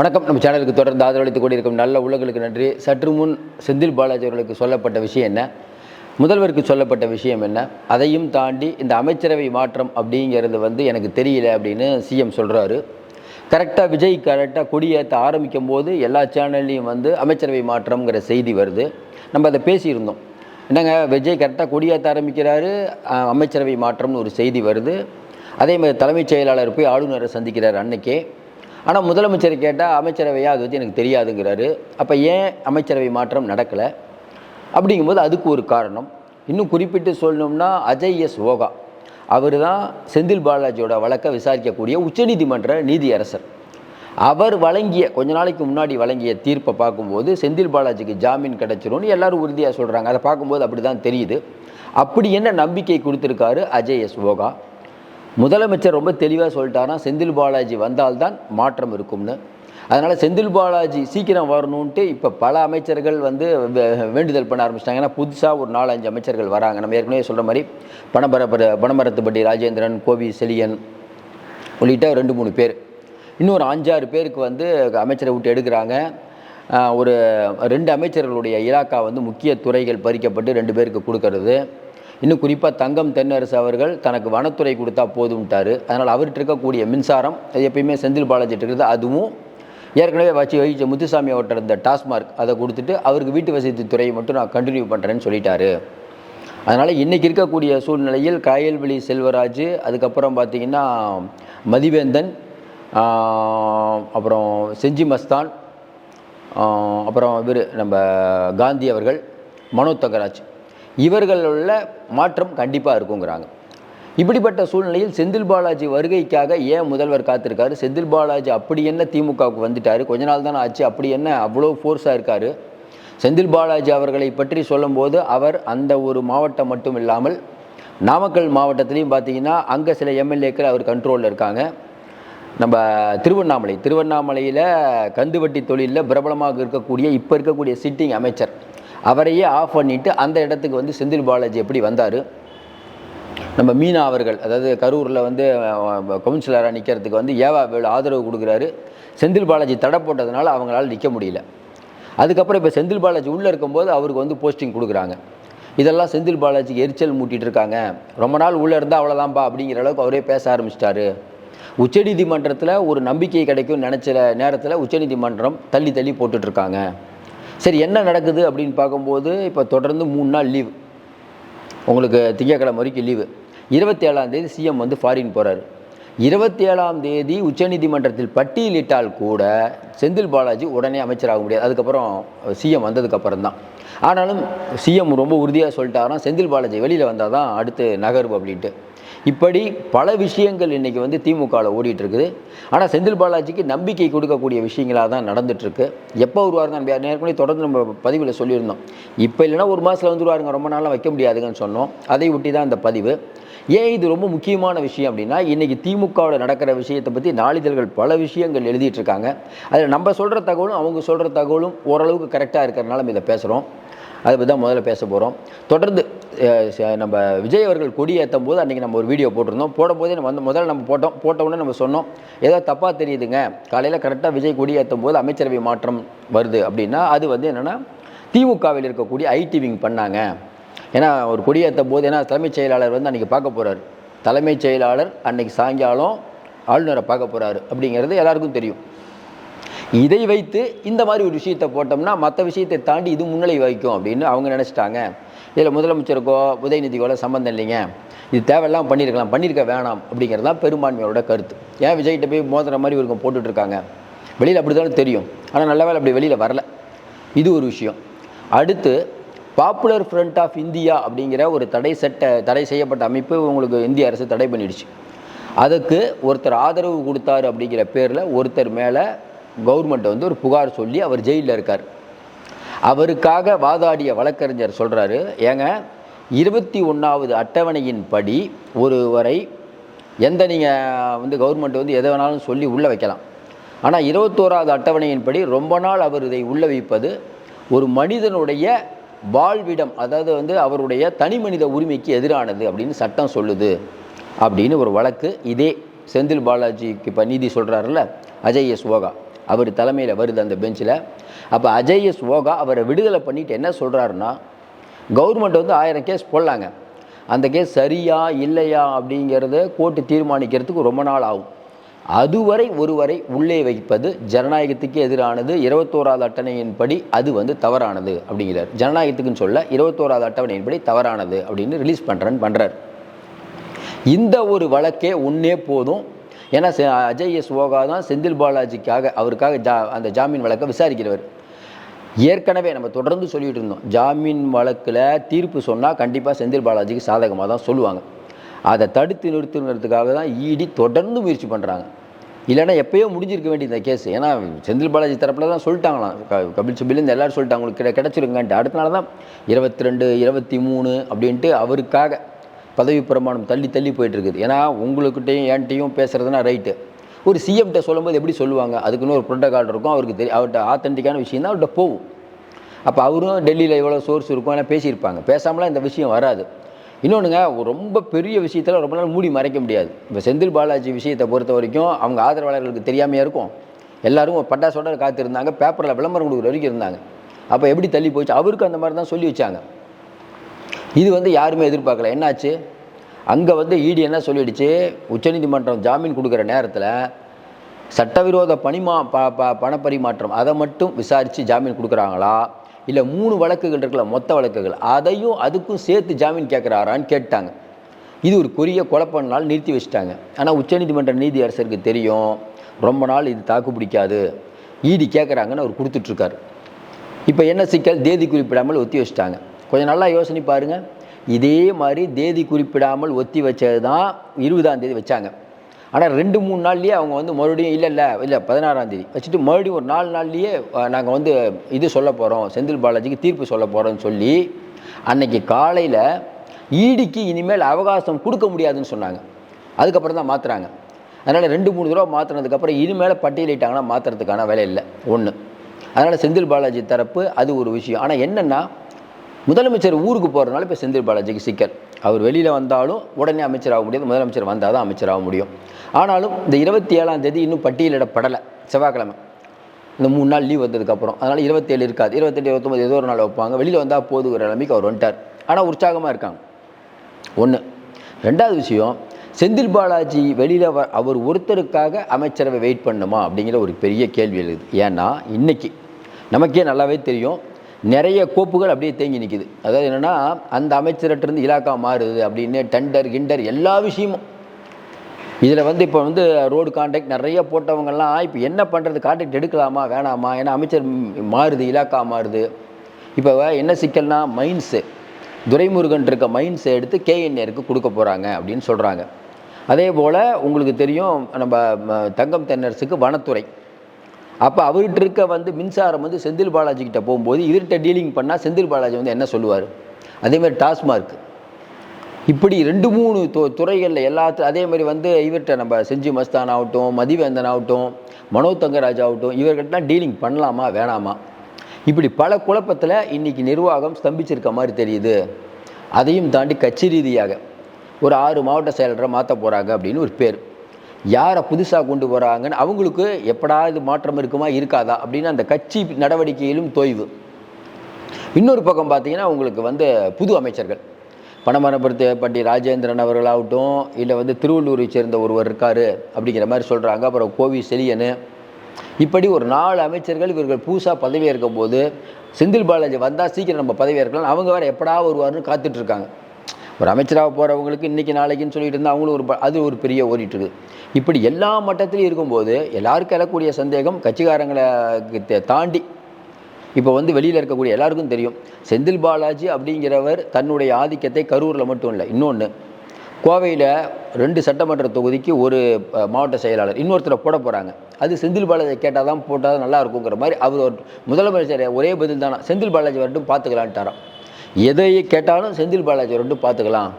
வணக்கம். நம்ம சேனலுக்கு தொடர்ந்து ஆதரவளித்துக் கொண்டிருக்கும் நல்ல உலகளுக்கு நன்றி. சற்று முன் செந்தில் பாலாஜி அவர்களுக்கு சொல்லப்பட்ட விஷயம் என்ன? முதல்வருக்கு சொல்லப்பட்ட விஷயம் என்ன? அதையும் தாண்டி இந்த அமைச்சரவை மாற்றம் அப்படிங்கிறது வந்து எனக்கு தெரியல அப்படின்னு சிஎம் சொல்கிறாரு கரெக்டாக விஜய் கரெக்டாக கொடியேற்ற ஆரம்பிக்கும் போது எல்லா சேனல்லையும் வந்து அமைச்சரவை மாற்றம்ங்கிற செய்தி வருது. நம்ம அதை பேசியிருந்தோம். என்னங்க விஜய் கரெக்டாக கொடியேற்ற ஆரம்பிக்கிறாரு அமைச்சரவை மாற்றம்னு ஒரு செய்தி வருது. அதே மாதிரி தலைமைச் செயலாளர் போய் ஆளுநரை சந்திக்கிறார் அன்னைக்கே. ஆனால் முதலமைச்சர் கேட்டால் அமைச்சரவையாக அது வந்து எனக்கு தெரியாதுங்கிறாரு. அப்போ ஏன் அமைச்சரவை மாற்றம் நடக்கலை? அப்படிங்கும்போது அதுக்கு ஒரு காரணம். இன்னும் குறிப்பிட்டு சொல்லணும்னா அஜய் எஸ் ஓகா அவர் தான் செந்தில் பாலாஜியோட வழக்கை விசாரிக்கக்கூடிய உச்சநீதிமன்ற நீதியரசர். அவர் வழங்கிய கொஞ்ச நாளைக்கு முன்னாடி வழங்கிய தீர்ப்பை பார்க்கும்போது செந்தில் பாலாஜிக்கு ஜாமீன் கிடைச்சிரும்னு எல்லாரும் உறுதியாக சொல்கிறாங்க அதை பார்க்கும்போது அப்படி தான் தெரியுது. அப்படி என்ன நம்பிக்கை கொடுத்துருக்காரு அஜய் எஸ் ஓகா முதலமைச்சர் ரொம்ப தெளிவாக சொல்லிட்டாருன்னா செந்தில் பாலாஜி வந்தால்தான் மாற்றம் இருக்கும்னு. அதனால் செந்தில் பாலாஜி சீக்கிரம் வரணுன்ட்டு இப்போ பல அமைச்சர்கள் வந்து வேண்டுதல் பண்ண ஆரம்பிச்சிட்டாங்க. ஏன்னா புதுசாக ஒரு நாலஞ்சு அமைச்சர்கள் வராங்க. நம்ம ஏற்கனவே சொல்கிற மாதிரி பணபரப்பர பணமரத்துப்பட்டி ராஜேந்திரன் கோவி செலியன் உள்ளிட்ட ரெண்டு மூணு பேர். இன்னொரு அஞ்சாறு பேருக்கு வந்து அமைச்சரை விட்டு எடுக்கிறாங்க. ஒரு ரெண்டு அமைச்சர்களுடைய இலாக்கா வந்து முக்கிய துறைகள் பறிக்கப்பட்டு ரெண்டு பேருக்கு கொடுக்கறது. இன்னும் குறிப்பாக தங்கம் தென்னரசு அவர்கள் தனக்கு வனத்துறை கொடுத்தா போதும்ட்டாரு. அதனால் அவர்கிட்ட இருக்கக்கூடிய மின்சாரம் அது எப்பயுமே செந்தில் பாலாஜிட்டு இருக்குது. அதுவும் ஏற்கனவே வச்சு வகிச்ச முத்துசாமி அவர்கிட்ட இருந்த டாஸ்மார்க் அதை கொடுத்துட்டு அவருக்கு வீட்டு வசதி துறையை மட்டும் நான் கண்டினியூ பண்ணுறேன்னு சொல்லிட்டாரு. அதனால் இன்றைக்கி இருக்கக்கூடிய சூழ்நிலையில் காயல்வெளி செல்வராஜ் அதுக்கப்புறம் பார்த்திங்கன்னா மதிவேந்தன் அப்புறம் செஞ்சி மஸ்தான் அப்புறம் இவர் நம்ம காந்தி அவர்கள் மனோ தகராஜ். இவர்களுள்ள மாற்றம் கண்டிப்பாக இருக்குங்கிறாங்க. இப்படிப்பட்ட சூழ்நிலையில் செந்தில் பாலாஜி வருகைக்காக ஏன் முதல்வர் காத்திருக்காரு? செந்தில் பாலாஜி அப்படி என்ன திமுகவுக்கு வந்துட்டார்? கொஞ்ச நாள் தானே ஆச்சு அப்படி என்ன அவ்வளோ ஃபோர்ஸாக இருக்கார்? செந்தில் பாலாஜி அவர்களை பற்றி சொல்லும்போது அவர் அந்த ஒரு மாவட்டம் மட்டும் இல்லாமல் நாமக்கல் மாவட்டத்திலையும் பார்த்தீங்கன்னா அங்கே சில எம்எல்ஏக்கள் அவர் கண்ட்ரோலில் இருக்காங்க. நம்ம திருவண்ணாமலை திருவண்ணாமலையில் கந்துவட்டி தொழிலில் பிரபலமாக இருக்கக்கூடிய இப்போ இருக்கக்கூடிய சிட்டிங் அமைச்சர் அவரையே ஆஃப் பண்ணிவிட்டு அந்த இடத்துக்கு வந்து செந்தில் பாலாஜி எப்படி வந்தார்? நம்ம மீனா அவர்கள் அதாவது கரூரில் வந்து கவுன்சிலராக நிற்கிறதுக்கு வந்து ஏவா வேலு ஆதரவு கொடுக்குறாரு. செந்தில் பாலாஜி தடை போட்டதுனால அவங்களால நிற்க முடியல. அதுக்கப்புறம் இப்போ செந்தில் பாலாஜி உள்ளே இருக்கும்போது அவருக்கு வந்து போஸ்டிங் கொடுக்குறாங்க. இதெல்லாம் செந்தில் பாலாஜிக்கு எரிச்சல் மூட்டிகிட்டு இருக்காங்க. ரொம்ப நாள் உள்ளே இருந்தால் அவ்வளோதான்ப்பா அப்படிங்கிற அளவுக்கு அவரே பேச ஆரம்பிச்சிட்டாரு. உச்சநீதிமன்றத்தில் ஒரு நம்பிக்கை கிடைக்கும் நினச்ச நேரத்தில் உச்சநீதிமன்றம் தள்ளி தள்ளி போட்டுட்ருக்காங்க சரி என்ன நடக்குது அப்படின்னு பார்க்கும்போது இப்போ தொடர்ந்து மூணு நாள் லீவு உங்களுக்கு திங்கக்கிழமை வரைக்கும் லீவு இருபத்தி ஏழாம் தேதி சிஎம் வந்து ஃபாரின் போகிறாரு இருபத்தி ஏழாம் தேதி உச்சநீதிமன்றத்தில் பட்டியலிட்டால் கூட செந்தில் பாலாஜி உடனே அமைச்சராக முடியாது. அதுக்கப்புறம் சிஎம் வந்ததுக்கப்புறம் தான். ஆனாலும் சிஎம் ரொம்ப உறுதியாக சொல்லிட்டாராம். செந்தில் பாலாஜி வெளியில் வந்தால் தான் அடுத்து நகர்வு அப்படின்ட்டு. இப்படி பல விஷயங்கள் இன்றைக்கி வந்து திமுகவில் ஓடிட்டுருக்குது. ஆனால் செந்தில் பாலாஜிக்கு நம்பிக்கை கொடுக்கக்கூடிய விஷயங்களாக தான் நடந்துகிட்ருக்கு எப்போ வருவாருங்க நம்ம ஏற்கனவே தொடர்ந்து நம்ம பதிவில் சொல்லியிருந்தோம். இப்போ இல்லைன்னா ஒரு மாதத்தில் வந்துருவாருங்க ரொம்ப நாளாக வைக்க முடியாதுங்கன்னு சொன்னோம். அதை ஒட்டி தான் இந்த பதிவு. ஏன் இது ரொம்ப முக்கியமான விஷயம் அப்படின்னா இன்றைக்கி திமுகவில் நடக்கிற விஷயத்தை பற்றி நாளிதழ்கள் பல விஷயங்கள் எழுதிட்டு இருக்காங்க அதில் நம்ம சொல்கிற தகவலும் அவங்க சொல்கிற தகவலும் ஓரளவுக்கு கரெக்டாக இருக்கிறனால நம்ம இதை பேசுகிறோம் அதை பற்றி தான் முதல்ல பேச போகிறோம் தொடர்ந்து நம்ம விஜய் அவர்கள் கொடி ஏற்றும் போது அன்றைக்கி நம்ம ஒரு வீடியோ போட்டிருந்தோம். போடும்போதே நம்ம வந்து முதல்ல நம்ம போட்டோம். போட்ட உடனே நம்ம சொன்னோம் ஏதோ தப்பாக தெரியுதுங்க. காலையில் கரெக்டாக விஜய் கொடியேற்றும் போது அமைச்சரவை மாற்றம் வருது. அப்படின்னா அது வந்து என்னென்னா திமுகவில் இருக்கக்கூடிய ஐடி விங் பண்ணாங்க. ஏன்னா ஒரு கொடியேற்றும் போது ஏன்னா தலைமைச் செயலாளர் வந்து அன்றைக்கி பார்க்க போகிறார் தலைமைச் செயலாளர் அன்றைக்கி சாயங்காலம் ஆளுநரை பார்க்க போகிறாரு அப்படிங்கிறது எல்லாருக்கும் தெரியும். இதை வைத்து இந்த மாதிரி ஒரு விஷயத்தை போட்டோம்னா மற்ற விஷயத்தை தாண்டி இது முன்னிலை வைக்கும் அப்படின்னு அவங்க நினச்சிட்டாங்க. இதில் முதலமைச்சருக்கோ உதயநிதிக்கோ சம்மந்தம் இல்லைங்க. இது தேவையெல்லாம் பண்ணியிருக்கலாம் பண்ணியிருக்க வேணாம் அப்படிங்கிறது தான் பெரும்பான்மையோட கருத்து. ஏன் விஜய்கிட்ட போய் மோதுற மாதிரி இவங்க போட்டுட்ருக்காங்க? வெளியில் அப்படி தானே தெரியும். ஆனால் நல்ல வேளை அப்படி வெளியில் வரல. இது ஒரு விஷயம். அடுத்து பாப்புலர் ஃப்ரண்ட் ஆஃப் இந்தியா அப்படிங்கிற ஒரு தடை சட்ட தடை செய்யப்பட்ட அமைப்பு உங்களுக்கு இந்திய அரசு தடை பண்ணிடுச்சு. அதுக்கு ஒருத்தர் ஆதரவு கொடுத்தாரு அப்படிங்கிற பேரில் ஒருத்தர் மேலே கவர்மெண்ட்டை வந்து ஒரு புகார் சொல்லி அவர் ஜெயிலில் இருக்கார். அவருக்காக வாதாடிய வழக்கறிஞர் சொல்கிறாரு ஏங்க இருபத்தி ஒன்றாவது அட்டவணையின் படி ஒருவரை எந்த நீங்கள் வந்து கவர்மெண்ட் வந்து எதை வேணாலும் சொல்லி உள்ளே வைக்கலாம். ஆனால் இருபத்தோராவது அட்டவணையின்படி ரொம்ப நாள் அவர் இதை உள்ள வைப்பது ஒரு மனிதனுடைய வாழ்விடம் அதாவது வந்து அவருடைய தனி மனித உரிமைக்கு எதிரானது அப்படின்னு சட்டம் சொல்லுது அப்படின்னு ஒரு வழக்கு. இதே செந்தில் பாலாஜிக்கு இப்போ நீதி சொல்கிறாருல்ல அஜய் எஸ் ஓகா. அவர் தலைமையில் வருது அந்த பெஞ்சில். அப்போ அஜய் எஸ் ஓகா அவரை விடுதலை பண்ணிட்டு என்ன சொல்கிறாருன்னா கவர்மெண்ட் வந்து ஆயிரம் கேஸ் போடலாங்க. அந்த கேஸ் சரியா இல்லையா அப்படிங்கிறத கோர்ட்டு தீர்மானிக்கிறதுக்கு ரொம்ப நாள் ஆகும். அதுவரை ஒருவரை உள்ளே வைப்பது ஜனநாயகத்துக்கு எதிரானது. இருபத்தோராது அட்டவணையின்படி அது வந்து தவறானது அப்படிங்கிறார். ஜனநாயகத்துக்குன்னு சொல்ல இருபத்தோராது அட்டவணையின்படி தவறானது அப்படின்னு ரிலீஸ் பண்ணுறேன்னு பண்ணுறார் இந்த ஒரு வழக்கே ஒன்றே போதும். ஏன்னா அஜய் எஸ் ஓகா தான் செந்தில் பாலாஜிக்காக அவருக்காக ஜா அந்த ஜாமீன் வழக்கை விசாரிக்கிறவர். ஏற்கனவே நம்ம தொடர்ந்து சொல்லிட்டு இருந்தோம் ஜாமீன் வழக்கில் தீர்ப்பு சொன்னால் கண்டிப்பாக செந்தில் பாலாஜிக்கு சாதகமாக தான் சொல்லுவாங்க. அதை தடுத்து நிறுத்துங்கிறதுக்காக தான் இடி தொடர்ந்து முயற்சி பண்ணுறாங்க இல்லைன்னா எப்பயோ முடிஞ்சிருக்க வேண்டிய இந்த கேஸ். ஏன்னா செந்தில் பாலாஜி தரப்பில் தான் சொல்லிட்டாங்களாம். க- கபில் சிபிலேருந்து எல்லாரும் சொல்லிட்டாங்க உங்களுக்கு கிடை கிடச்சிருங்கன்ட்டு. அடுத்த நாள் தான் இருபத்தி ரெண்டு இருபத்தி மூணு அப்படின்ட்டு அவருக்காக பதவி பிரமாணம் தள்ளி தள்ளி போயிட்டு இருக்குது ஏன்னா உங்களுக்கிட்டையும் என்கிட்டையும் பேசுகிறதுனா ரைட்டு. ஒரு சிஎம்கிட்ட சொல்லும்போது எப்படி சொல்லுவாங்க? அதுக்குன்னு ஒரு ப்ரோட்டோகால் இருக்கும். அவருக்கு தெரியும் அவர்கிட்ட ஆத்தென்டிக்கான விஷயம் தான் அவர்கிட்ட போகும். அப்போ அவரும் டெல்லியில் எவ்வளோ சோர்ஸ் இருக்கும் எல்லாம் பேசியிருப்பாங்க. பேசாமலாம் இந்த விஷயம் வராது. இன்னொன்றுங்க ரொம்ப பெரிய விஷயத்தில் ரொம்ப நாள் மூடி மறைக்க முடியாது. இப்போ செந்தில் பாலாஜி விஷயத்தை பொறுத்த வரைக்கும் அவங்க ஆதரவாளர்களுக்கு தெரியாமையாக இருக்கும். எல்லாரும் பட்டாசோட காத்திருந்தாங்க. பேப்பரில் விளம்பரம் கொடுக்குற வரைக்கும் இருந்தாங்க. அப்போ எப்படி தள்ளி போச்சு? அவருக்கு அந்த மாதிரி தான் சொல்லி வச்சாங்க. இது வந்து யாருமே எதிர்பார்க்கல. என்னாச்சு? அங்கே வந்து இடி என்ன சொல்லிடுச்சு? உச்சநீதிமன்றம் ஜாமீன் கொடுக்குற நேரத்தில் சட்டவிரோத பணிமா ப ப பணப்பரிமாற்றம் அதை மட்டும் விசாரித்து ஜாமீன் கொடுக்குறாங்களா? இல்லை மூணு வழக்குகள் இருக்குல்ல மொத்த வழக்குகள் அதையும் அதுக்கும் சேர்த்து ஜாமீன் கேட்குறாரான்னு கேட்டாங்க. இது ஒரு கொரிய குழப்பம்னால நிறுத்தி வச்சுட்டாங்க. ஆனால் உச்சநீதிமன்ற நீதி அரசருக்கு தெரியும் ரொம்ப நாள் இது தாக்கு பிடிக்காது ஈடி கேட்குறாங்கன்னு அவர் கொடுத்துட்ருக்காரு இப்போ என்ன சிக்கல்? தேதி குறிப்பிடாமல் ஒத்தி வச்சுட்டாங்க. கொஞ்சம் நல்லா யோசனை பாருங்க. இதே மாதிரி தேதி குறிப்பிடாமல் ஒத்தி வச்சது தான் இருபதாம் தேதி வச்சாங்க. ஆனால் ரெண்டு மூணு நாள்லேயே அவங்க வந்து மறுபடியும் இல்லை இல்லை இல்லை பதினாறாம் தேதி. வச்சுட்டு மறுபடியும் ஒரு நாலு நாள்லேயே நாங்கள் வந்து இது சொல்ல போகிறோம் செந்தில் பாலாஜிக்கு தீர்ப்பு சொல்ல போகிறோம்னு சொல்லி அன்னைக்கு காலையில் ஈடிக்கு இனிமேல் அவகாசம் கொடுக்க முடியாதுன்னு சொன்னாங்க. அதுக்கப்புறம் தான் மாற்றுறாங்க அதனால் ரெண்டு மூணு தடவை மாற்றினதுக்கப்புறம் இனிமேல் பட்டியலிட்டாங்கன்னா மாற்றுறதுக்கான வேலை இல்லை. ஒன்று அதனால் செந்தில் பாலாஜி தரப்பு அது ஒரு விஷயம். ஆனால் என்னென்னா முதலமைச்சர் ஊருக்கு போகிறதுனால இப்போ செந்தில் பாலாஜிக்கு சிக்கல். அவர் வெளியில் வந்தாலும் உடனே அமைச்சர் ஆக முடியாது. முதலமைச்சர் வந்தால் தான் அமைச்சர் ஆக முடியும். ஆனாலும் இந்த இருபத்தி ஏழாம் தேதி இன்னும் பட்டியலிடப்படலை. செவ்வாய்க்கிழமை. இந்த மூணு நாள் லீவ் வந்ததுக்கப்புறம் அதனால் இருபத்தேழு இருக்காது. இருபத்தெட்டு இருபத்தொம்பது ஏதோ ஒரு நாள் வைப்பாங்க. வெளியில் வந்தால் போதுங்கிற நிலைமைக்கு அவர் வந்துட்டார். ஆனால் உற்சாகமாக இருக்காங்க. ஒன்று ரெண்டாவது விஷயம் செந்தில் பாலாஜி வெளியில் வ அவர் ஒருத்தருக்காக அமைச்சரவை வெயிட் பண்ணுமா அப்படிங்கிற ஒரு பெரிய கேள்வி எழுது. ஏன்னா இன்னைக்கு நமக்கே நல்லாவே தெரியும். நிறைய கோப்புகள் அப்படியே தேங்கி நிற்கிது அதாவது என்னென்னா அந்த அமைச்சர்கிட்டருந்து இலாக்கா மாறுது அப்படின்னு டெண்டர் கிண்டர் எல்லா விஷயமும். இதில் வந்து இப்போ வந்து ரோடு கான்ட்ராக்ட் நிறைய போட்டவங்கெல்லாம் இப்போ என்ன பண்ணுறது கான்ட்ராக்ட் எடுக்கலாமா? வேணாமா? ஏன்னா அமைச்சர் மாறுது இலாக்கா மாறுது. இப்போ என்ன சிக்கல்னா மைன்ஸு துரைமுருகன் இருக்க மைன்ஸை எடுத்து கேஎன்ஏருக்கு கொடுக்க போகிறாங்க அப்படின்னு சொல்கிறாங்க அதே போல் உங்களுக்கு தெரியும் நம்ம தங்கம் தென்னரசுக்கு வனத்துறை. அப்போ அவர்கிட்ட இருக்க வந்து மின்சாரம் வந்து செந்தில் பாலாஜி கிட்ட போகும்போது இவர்கிட்ட டீலிங் பண்ணால் செந்தில் பாலாஜி வந்து என்ன சொல்லுவார்? அதேமாதிரி டாஸ்மார்க். இப்படி ரெண்டு மூணு து துறைகளில் எல்லாத்து அதே மாதிரி வந்து இவர்கிட்ட நம்ம செஞ்சி மஸ்தான் ஆகட்டும் மதிவேந்தன் ஆகட்டும் மனோ தங்கராஜ் ஆகட்டும் இவர்கிட்டலாம் டீலிங் பண்ணலாமா வேணாமா? இப்படி பல குழப்பத்தில் இன்னைக்கு நிர்வாகம் ஸ்தம்பிச்சிருக்க மாதிரி தெரியுது. அதையும் தாண்டி கட்சி ரீதியாக ஒரு ஆறு மாவட்ட செயலரை மாற்ற போகிறாங்க அப்படின்னு ஒரு பேர். யாரை புதுசாக கொண்டு போகிறாங்கன்னு அவங்களுக்கு எப்படா இது மாற்றம் இருக்குமா இருக்காதா அப்படின்னு அந்த கட்சி நடவடிக்கையிலும் தொய்வு. இன்னொரு பக்கம் பார்த்தீங்கன்னா அவங்களுக்கு வந்து புது அமைச்சர்கள். பணமரபுரத்து பண்டி ராஜேந்திரன் அவர்களாகட்டும் இல்லை வந்து திருவள்ளூரை சேர்ந்த ஒருவர் இருக்கார் அப்படிங்கிற மாதிரி சொல்கிறாங்க அப்புறம் கோவி செலியனு இப்படி ஒரு நாலு அமைச்சர்கள் இவர்கள் புதுசாக பதவியேற்கும் போது செந்தில் பாலாஜி வந்தால் சீக்கிரம் நம்ம பதவியேற்கலாம். அவங்க வேறு எப்படா வருவார்னு காத்துட்ருக்காங்க ஒரு அமைச்சராக போகிறவங்களுக்கு இன்றைக்கி நாளைக்குன்னு சொல்லிட்டு இருந்தால் அவங்களும் ஒரு அது ஒரு பெரிய ஓடிட்டு இருக்குது. இப்படி எல்லா மட்டத்திலையும் இருக்கும்போது எல்லாருக்கும் எழக்கூடிய சந்தேகம் கட்சிக்காரங்களை தே- தாண்டி இப்போ வந்து வெளியில் இருக்கக்கூடிய எல்லாருக்கும் தெரியும். செந்தில் பாலாஜி அப்படிங்கிறவர் தன்னுடைய ஆதிக்கத்தை கரூரில் மட்டும் இல்லை இன்னொன்று கோவையில் ரெண்டு சட்டமன்ற தொகுதிக்கு ஒரு மாவட்ட செயலாளர் இன்னொருத்தரை போட போகிறாங்க அது செந்தில் பாலாஜி கேட்டால் தான் போட்டால் தான் நல்லா இருக்குங்கிற மாதிரி அவர் ஒரு முதலமைச்சர் ஒரே பதில் தானா செந்தில் பாலாஜி வரட்டும் பார்த்துக்கலான்ட்டாராம் எதை கேட்டாலும் செந்தில் பாலாஜி ரெண்டு பார்த்துக்கலாம்.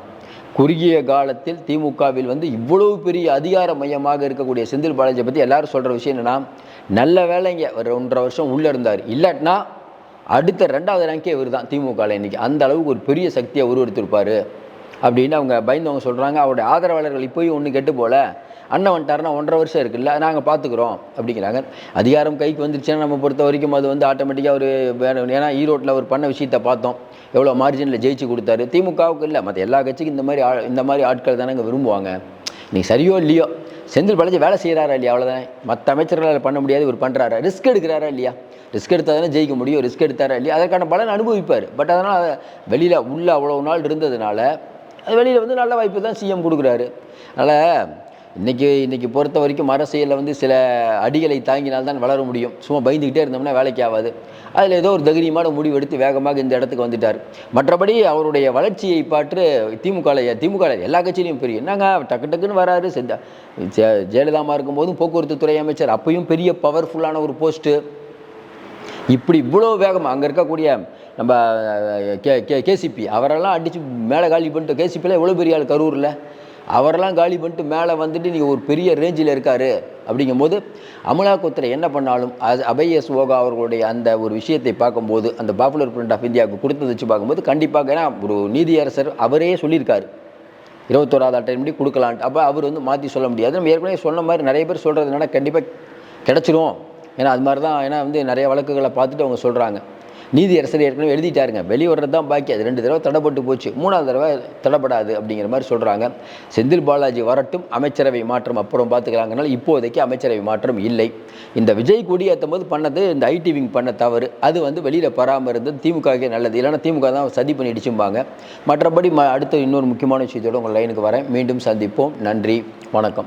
குறுகிய காலத்தில் திமுகவில் வந்து இவ்வளவு பெரிய அதிகார மையமாக இருக்கக்கூடிய செந்தில் பாலாஜியை பற்றி எல்லாரும் சொல்கிற விஷயம் என்னன்னா நல்ல வேலைங்க ஒரு ஒன்றரை வருஷம் உள்ளே இருந்தார். இல்லாட்டினா அடுத்த ரெண்டாவது ரேங்கே இவர் தான் திமுகவில் இன்றைக்கி அந்த அளவுக்கு ஒரு பெரிய சக்தியை உருவெடுத்திருப்பார். அப்படின்னு அவங்க பயந்தவங்க சொல்கிறாங்க அவருடைய ஆதரவாளர்கள் இப்போயும் ஒன்று கெட்டு போல அண்ணன் வந்துட்டாருன்னா ஒன்றரை வருஷம் இருக்குல்ல நாங்கள் பார்த்துக்குறோம் அப்படிங்கிறாங்க. அதிகாரம் கைக்கு வந்துருச்சுன்னா நம்ம பொறுத்த வரைக்கும் அது வந்து ஆட்டோமேட்டிக்காக ஒரு வேணும் ஏன்னா ஈரோட்டில் அவர் பண்ண விஷயத்தை பார்த்தோம். எவ்வளோ மார்ஜினில் ஜெயிச்சு கொடுத்தாரு. திமுகவுக்கு இல்லை மற்ற எல்லா கட்சிக்கும் இந்த மாதிரி ஆ இந்த மாதிரி ஆட்கள் தானே விரும்புவாங்க. நீ சரியோ இல்லையோ? செந்தில் பாலாஜி வேலை செய்கிறாரா இல்லையா அவ்வளோதானே மற்ற அமைச்சர்களால் பண்ண முடியாது இவர் பண்ணுறாரா ரிஸ்க் எடுக்கிறாரா இல்லையா? ரிஸ்க் எடுத்தால் தானே ஜெயிக்க முடியும் ரிஸ்க் எடுத்தாரா இல்லையா? அதற்கான பலன் அனுபவிப்பார். பட் அதனால் வெளியில் உள்ள அவ்வளோ நாள் இருந்ததுனால அது வெளியில் வந்து நல்ல வாய்ப்பு தான் சிஎம் கொடுக்குறாரு. அதனால் இன்றைக்கி இன்றைக்கி பொறுத்த வரைக்கும் அரசியலில் வந்து சில அடிகளை தாங்கினால்தான் வளர முடியும். சும்மா பயந்துக்கிட்டே இருந்தோம்னா வேலைக்கு ஆகாது. அதில் ஏதோ ஒரு தைரியமான முடிவு எடுத்து வேகமாக இந்த இடத்துக்கு வந்துட்டார். மற்றபடி அவருடைய வளர்ச்சியை பாற்று திமுக திமுக எல்லா கட்சியிலையும் பெரிய என்னங்க டக்கு டக்குன்னு வராரு. செஞ்சா ஜெ- ஜெயலலிதாமா இருக்கும்போதும் போக்குவரத்து துறை அமைச்சர் அப்பையும் பெரிய பவர்ஃபுல்லான ஒரு போஸ்ட்டு இப்படி இவ்வளோ வேகமாக அங்கே இருக்கக்கூடிய நம்ம கே கே கேசிபி அவரெல்லாம் அடித்து மேலே காலி பண்ணிட்டு கேசிபியில் எவ்வளோ பெரிய ஆள் கரூரில்? அவரெல்லாம் காலி பண்ணிட்டு மேலே வந்துட்டு நீங்கள் ஒரு பெரிய ரேஞ்சில் இருக்கார். அப்படிங்கும்போது அமலாக்கத்துறை என்ன பண்ணாலும் அது அபய சுவோகா ஓகா அவர்களுடைய அந்த ஒரு விஷயத்தை பார்க்கும்போது அந்த பாப்புலர் ஃப்ரண்ட் ஆஃப் இந்தியாவுக்கு கொடுத்தது வச்சு பார்க்கும்போது கண்டிப்பாக ஏன்னா ஒரு நீதியரசர் அவரே சொல்லியிருக்காரு. இருபத்தோராவது அட்டைன்படி கொடுக்கலான்ட்டு. அப்போ அவர் வந்து மாற்றி சொல்ல முடியாது. நம்ம ஏற்கனவே சொன்ன மாதிரி நிறைய பேர் சொல்கிறதுனால கண்டிப்பாக கிடச்சிரும். ஏன்னா அது மாதிரி தான் ஏன்னா வந்து நிறைய வழக்குகளை பார்த்துட்டு அவங்க சொல்கிறாங்க நீதியரசர் ஏற்கனவே எழுதிட்டாருங்க. வெளியே தான் பாக்கி. அது ரெண்டு தடவை தடைப்பட்டு போச்சு. மூணாவது தடவை தடைப்படாது அப்படிங்கிற மாதிரி சொல்கிறாங்க செந்தில் பாலாஜி வரட்டும் அமைச்சரவை மாற்றம் அப்புறம் பார்த்துக்கலாங்கனால இப்போதைக்கு அமைச்சரவை மாற்றம் இல்லை. இந்த விஜய் கொடி போது பண்ணது இந்த ஐடி விங் பண்ண தவறு. அது வந்து வெளியில் பராம இருந்தது. திமுகவுக்கே நல்லது. இல்லைன்னா திமுக தான் சதி பண்ணிடுச்சும்பாங்க. மற்றபடி ம அடுத்த இன்னொரு முக்கியமான விஷயத்தோடு உங்கள் லைனுக்கு வரேன். மீண்டும் சந்திப்போம். நன்றி. வணக்கம்.